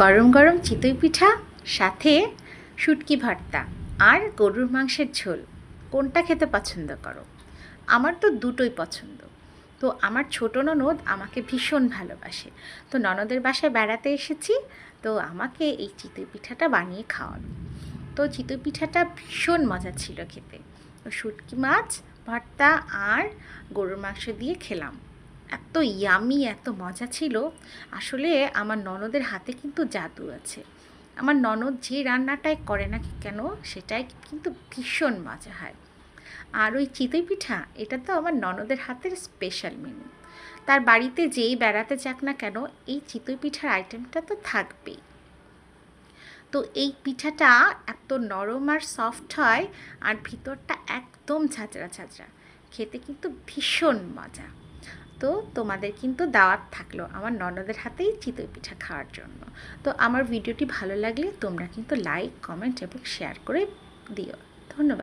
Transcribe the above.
গরম গরম চিতই পিঠা, সাথে শুটকি ভর্তা আর গরুর মাংসের ঝোল। কোনটা খেতে পছন্দ করো? আমার তো দুটোই পছন্দ। তো আমার ছোটো ননদ আমাকে ভীষণ ভালোবাসে। তো ননদের বাসায় বেড়াতে এসেছি, তো আমাকে এই চিতই পিঠাটা বানিয়ে খাওয়ানো। তো চিতই পিঠাটা ভীষণ মজা ছিল খেতে। তো শুটকি মাছ, ভর্তা আর গরুর মাংস দিয়ে খেলাম। এত ইয়ামি, এত মজা ছিল। আসলে আমার ননদের হাতে কিন্তু জাদু আছে। আমার ননদ যে রান্নাটাই করে না কেন, সেটাই কিন্তু ভীষণ মজা হয়। আর ওই চিতই পিঠা, এটা তো আমার ননদের হাতের স্পেশাল মেনু তার বাড়িতে যেই বেড়াতে যাক না কেন, এই চিতই পিঠার আইটেমটা তো থাকবেই। তো এই পিঠাটা এত নরম আর সফট হয়, আর ভিতরটা একদম ঝাঁচড়া ঝাঁচড়া খেতে কিন্তু ভীষণ মজা। তো তোমাদের কিন্তু দাওয়াত থাকল আমার ননদের হাতেই চিতই পিঠা খাওয়ার জন্য। তো আমার ভিডিওটি ভালো লাগলে তোমরা কিন্তু লাইক কমেন্ট এবং শেয়ার করে দিও। ধন্যবাদ।